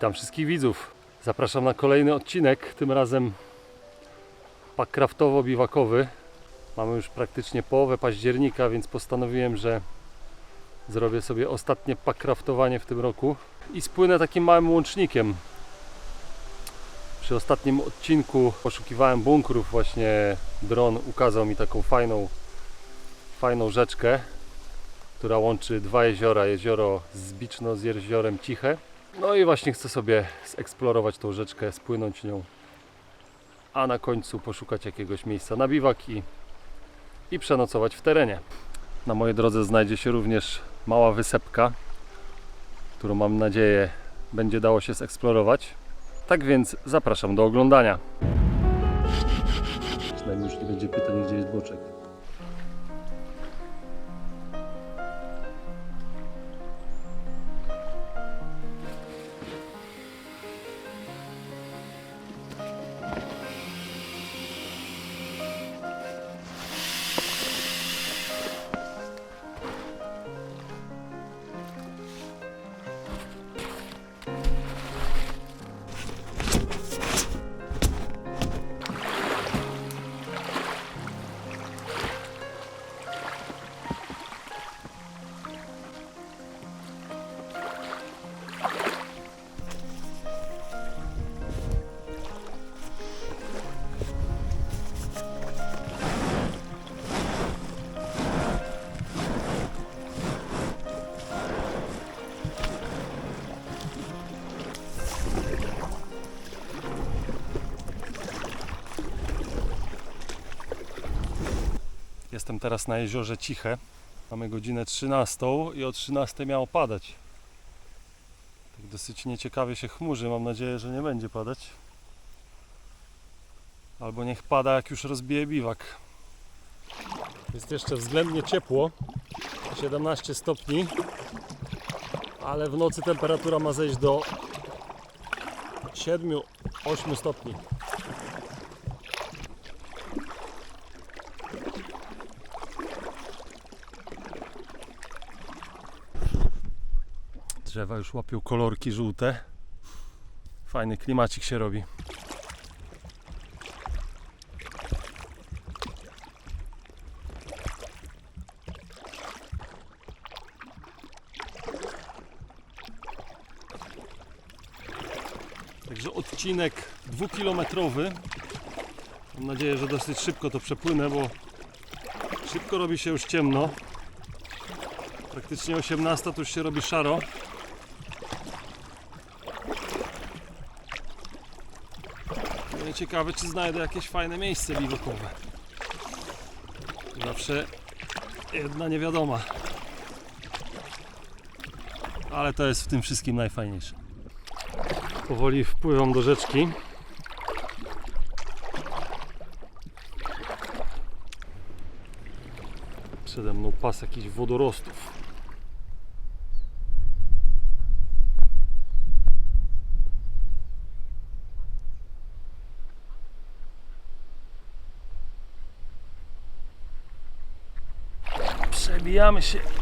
Witam wszystkich widzów. Zapraszam na kolejny odcinek, tym razem pak kraftowo-biwakowy. Mamy już praktycznie połowę października, więc postanowiłem, że zrobię sobie ostatnie pak kraftowanie w tym roku i spłynę takim małym łącznikiem. Przy ostatnim odcinku poszukiwałem bunkrów, właśnie dron ukazał mi taką fajną, fajną rzeczkę, która łączy dwa jeziora, jezioro Zbiczno z jeziorem Ciche. No i właśnie chcę sobie zeksplorować tą rzeczkę, spłynąć nią, a na końcu poszukać jakiegoś miejsca na biwak i, i przenocować w terenie. Na mojej drodze znajdzie się również mała wysepka, którą mam nadzieję będzie dało się zeksplorować. Tak więc zapraszam do oglądania. Teraz na jeziorze Ciche. Mamy godzinę 13 i o 13 miało padać. Tak dosyć nieciekawie się chmurzy. Mam nadzieję, że nie będzie padać. Albo niech pada, jak już rozbije biwak. Jest jeszcze względnie ciepło. 17 stopni. Ale w nocy temperatura ma zejść do 7-8 stopni. Drzewa już łapią kolorki żółte. Fajny klimacik się robi. Także odcinek dwukilometrowy. Mam nadzieję, że dosyć szybko to przepłynę, bo szybko robi się już ciemno. Praktycznie 18 to już się robi szaro. No ciekawe, czy znajdę jakieś fajne miejsce biwakowe. Zawsze jedna niewiadoma. Ale to jest w tym wszystkim najfajniejsze. Powoli wpływam do rzeczki. Przede mną pas jakichś wodorostów. Biamexer.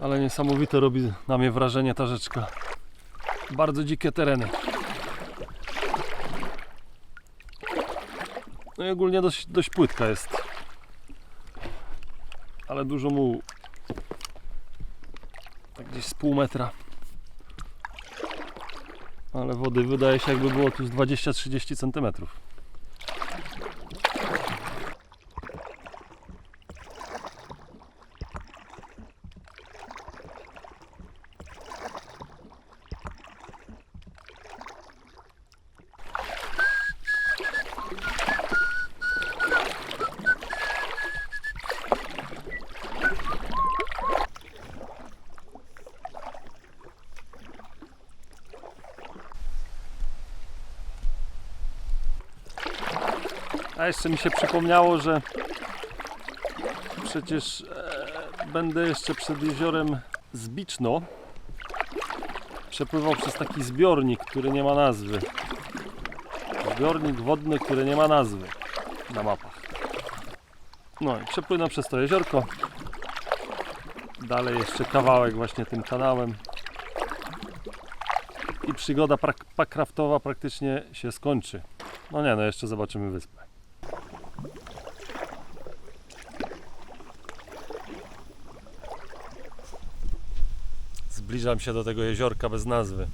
Ale niesamowite robi na mnie wrażenie ta rzeczka. Bardzo dzikie tereny. No i ogólnie dość, dość płytka jest. Ale dużo mułu. Tak gdzieś z pół metra. Ale wody wydaje się jakby było tu z 20-30 centymetrów. Jeszcze mi się przypomniało, że przecież e, będę jeszcze przed jeziorem Zbiczno przepływał przez taki zbiornik, który nie ma nazwy. Zbiornik wodny, który nie ma nazwy na mapach. No i przepłynę przez to jeziorko. Dalej jeszcze kawałek właśnie tym kanałem. I przygoda pakraftowa praktycznie się skończy. No nie, no jeszcze zobaczymy wyspę. Zbliżam się do tego jeziorka bez nazwy.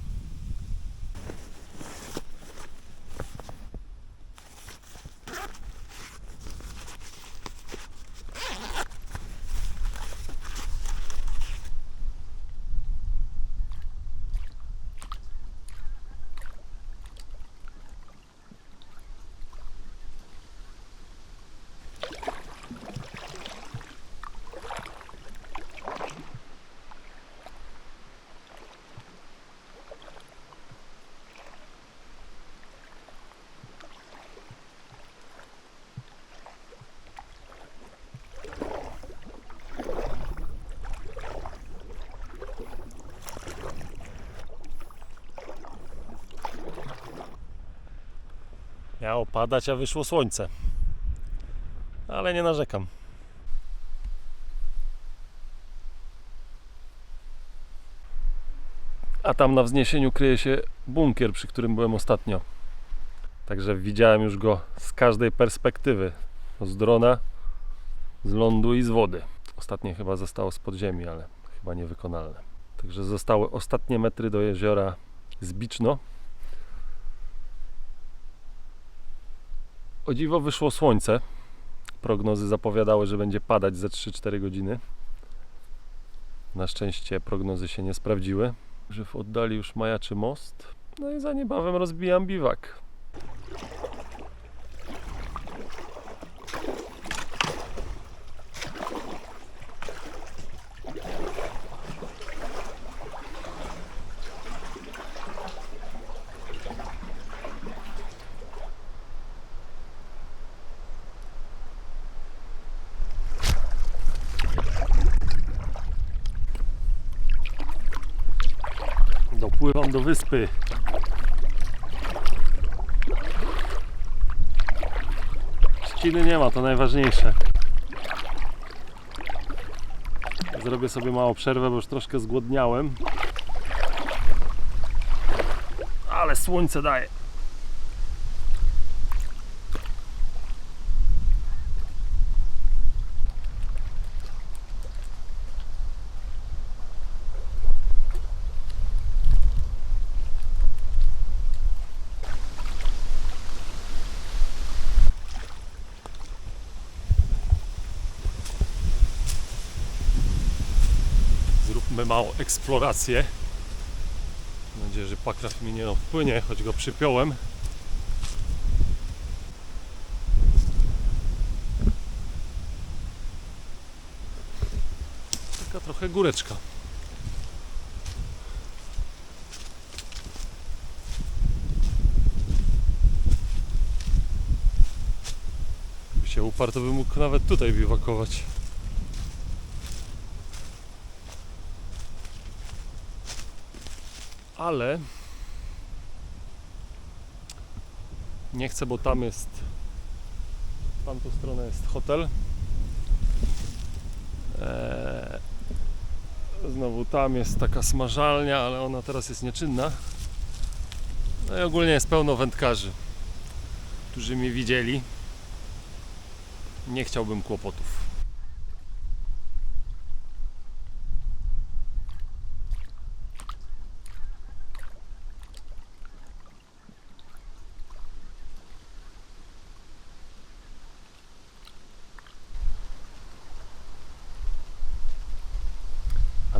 Miało padać, a wyszło słońce. Ale nie narzekam. A tam na wzniesieniu kryje się bunkier, przy którym byłem ostatnio. Także widziałem już go z każdej perspektywy. Z drona, z lądu i z wody. Ostatnie chyba zostało z podziemi, ale chyba niewykonalne. Także zostały ostatnie metry do jeziora Zbiczno. O dziwo wyszło słońce. Prognozy zapowiadały, że będzie padać ze 3-4 godziny. Na szczęście prognozy się nie sprawdziły. Że w oddali już majaczy most. No i za niebawem rozbijam biwak. Dopływam do wyspy. Trzciny nie ma, to najważniejsze. Zrobię sobie małą przerwę, bo już troszkę zgłodniałem. Ale słońce daje. Zróbmy małą eksplorację. Mam nadzieję, że pakraw mi nie wpłynie, choć go przypiąłem. Taka trochę góreczka. Gdyby się uparł, to bym mógł nawet tutaj biwakować. Ale nie chcę, bo tam jest w tamtą stronę jest hotel. Eee, znowu tam jest taka smażalnia, ale ona teraz jest nieczynna. No i ogólnie jest pełno wędkarzy którzy mnie widzieli. Nie chciałbym kłopotów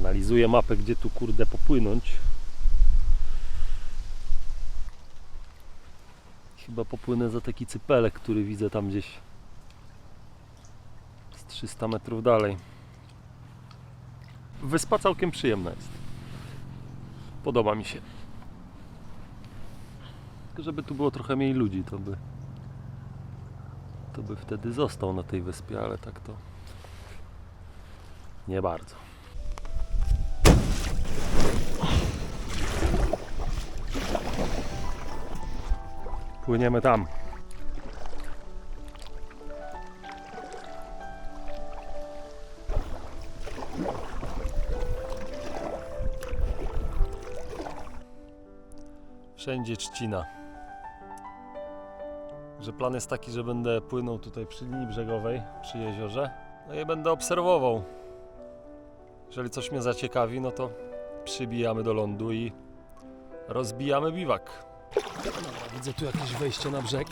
Analizuję mapę, gdzie tu kurde popłynąć. Chyba popłynę za taki cypelek, który widzę tam gdzieś z 300 metrów dalej. Wyspa całkiem przyjemna jest. Podoba mi się. Żeby tu było trochę mniej ludzi, to by to by wtedy został na tej wyspie, ale tak to nie bardzo. Płyniemy tam. Wszędzie trzcina. Że plan jest taki, że będę płynął tutaj przy linii brzegowej, przy jeziorze. No i będę obserwował. Jeżeli coś mnie zaciekawi, no to przybijamy do lądu i rozbijamy biwak. Dobra, widzę tu jakieś wejście na brzeg.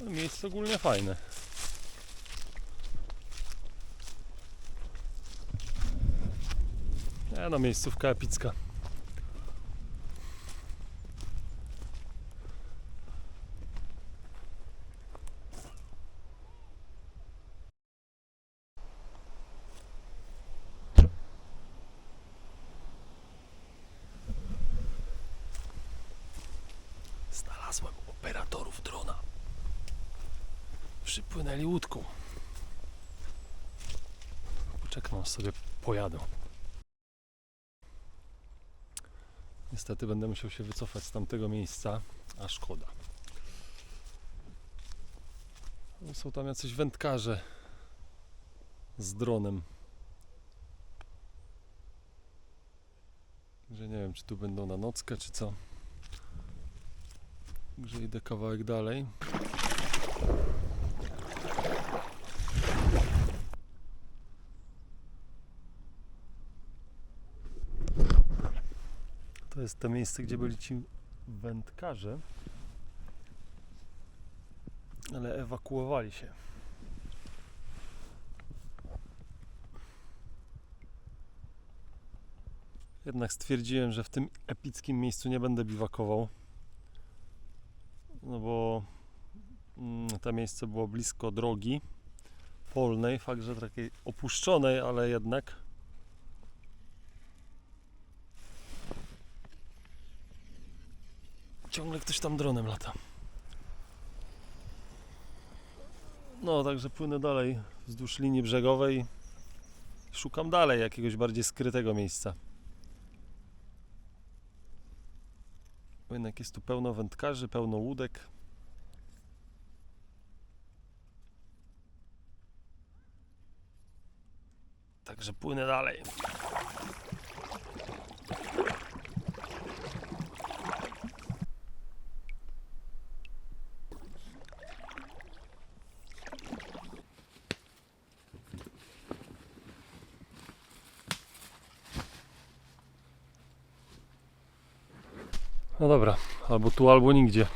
Miejsce ogólnie fajne. No, miejscówka epicka. Znalazłem operatorów drona. Przypłynęli łódką. Poczekam sobie pojadą. Niestety będę musiał się wycofać z tamtego miejsca, a szkoda. No, Są tam jacyś wędkarze z dronem. Że nie wiem, czy tu będą na nockę, czy co. Także idę kawałek dalej. To jest to miejsce, gdzie byli ci wędkarze. Ale ewakuowali się. Jednak stwierdziłem, że w tym epickim miejscu nie będę biwakował. No bo mm, to miejsce było blisko drogi polnej, fakt, że takiej opuszczonej, ale jednak. Ciągle ktoś tam dronem lata. No, także płynę dalej wzdłuż linii brzegowej. Szukam dalej jakiegoś bardziej skrytego miejsca. Jednak jest tu pełno wędkarzy, pełno łódek. Także płynę dalej. No dobra, albo tu, albo nigdzie.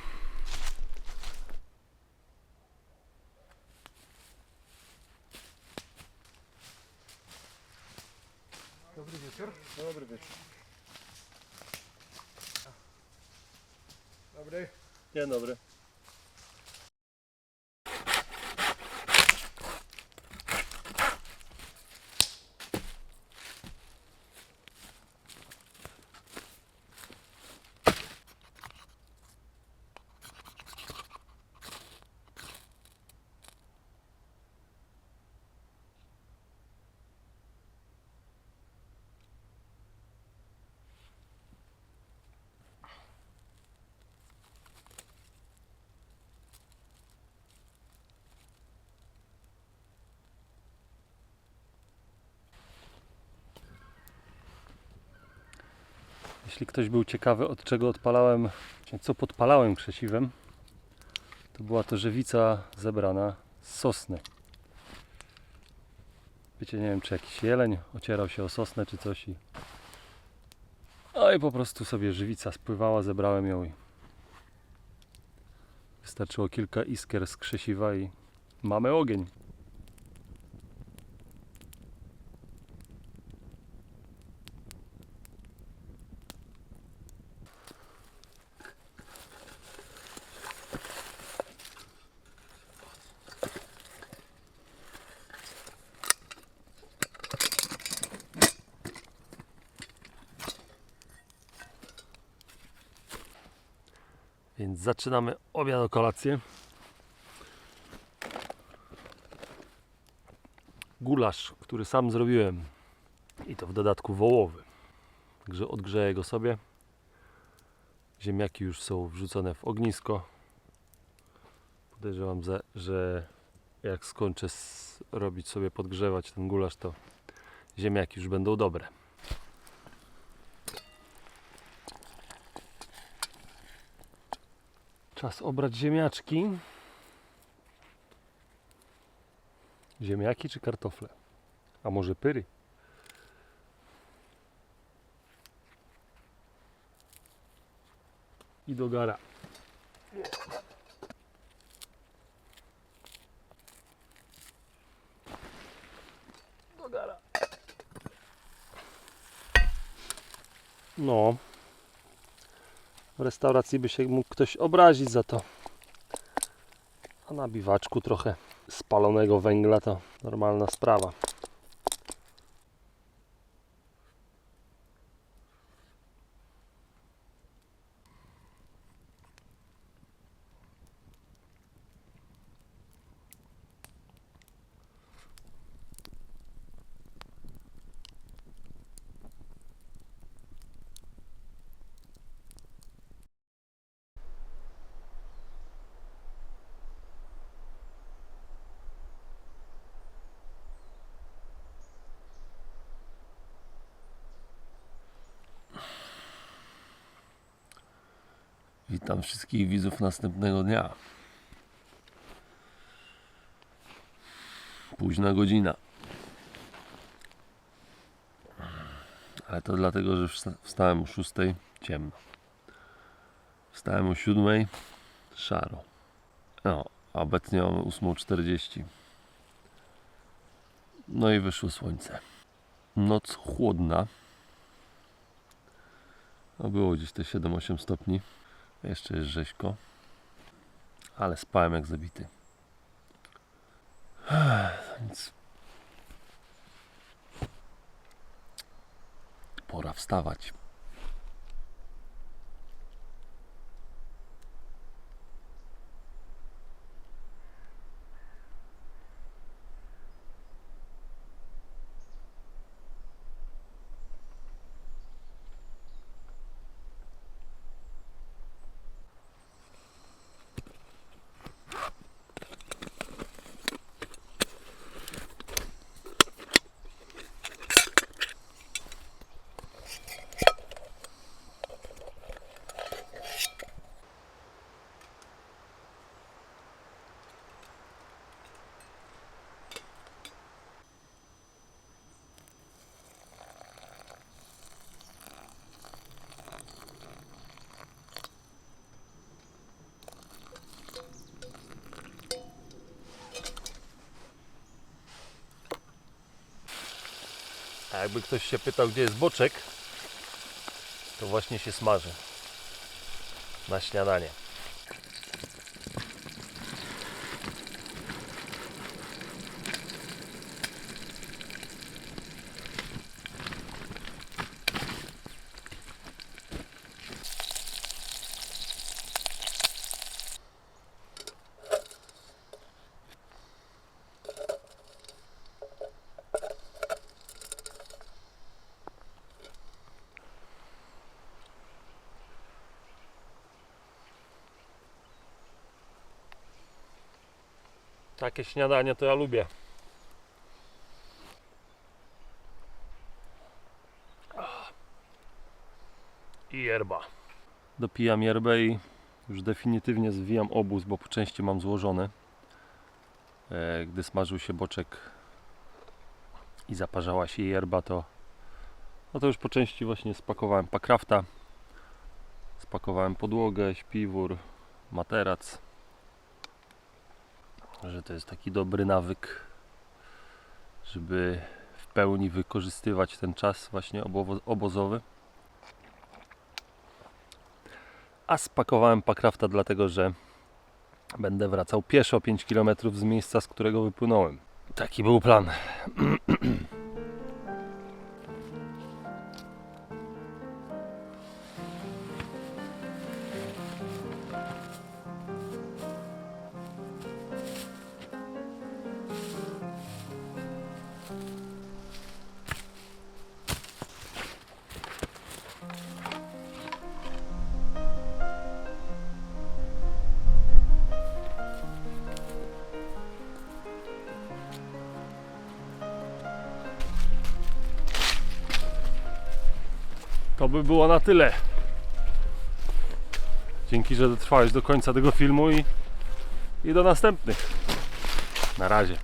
Dobry wieczór. Dobry wieczór. Dobry. Dzień dobry. Jeśli ktoś był ciekawy, od czego odpalałem, co podpalałem krzesiwem, to była to żywica zebrana z sosny. Wiecie, nie wiem, czy jakiś jeleń ocierał się o sosnę, czy coś i... No i po prostu sobie żywica spływała, zebrałem ją i... Wystarczyło kilka iskier z krzesiwa i mamy ogień. Więc zaczynamy obiad o kolację. Gulasz, który sam zrobiłem. I to w dodatku wołowy. Także odgrzeję go sobie. Ziemniaki już są wrzucone w ognisko. Podejrzewam, że- jak skończę robić sobie podgrzewać ten gulasz, to ziemniaki już będą dobre. Czas obrać ziemniaczki. Ziemniaki czy kartofle? A może pyry? I gara. Do gara. No. W restauracji by się mógł ktoś obrazić za to. A na biwaczku trochę spalonego węgla to normalna sprawa. Witam wszystkich widzów następnego dnia. Późna godzina. Ale to dlatego, że wsta- wstałem o 6 ciemno. Wstałem o 7 szaro. No, a obecnie mamy 8.40. No i wyszło słońce. Noc chłodna. No było gdzieś te 7-8 stopni. Jeszcze jest rzeźko. Ale spałem jak zabity. Więc pora wstawać. Jakby ktoś się pytał, gdzie jest boczek, to właśnie się smaży na śniadanie. Takie śniadanie to ja lubię. I yerba. Dopijam yerbę i już definitywnie zwijam obóz, bo po części mam złożony. E, Gdy smażył się boczek i zaparzała się yerba, to no to już po części właśnie spakowałem pakrafta. Spakowałem podłogę, śpiwór, materac że to jest taki dobry nawyk, żeby w pełni wykorzystywać ten czas właśnie obozowy. A spakowałem pakrafta dlatego, że będę wracał pieszo 5 km z miejsca, z którego wypłynąłem. Taki był plan. to by było na tyle. Dzięki, że dotrwałeś do końca tego filmu i, i do następnych. Na razie.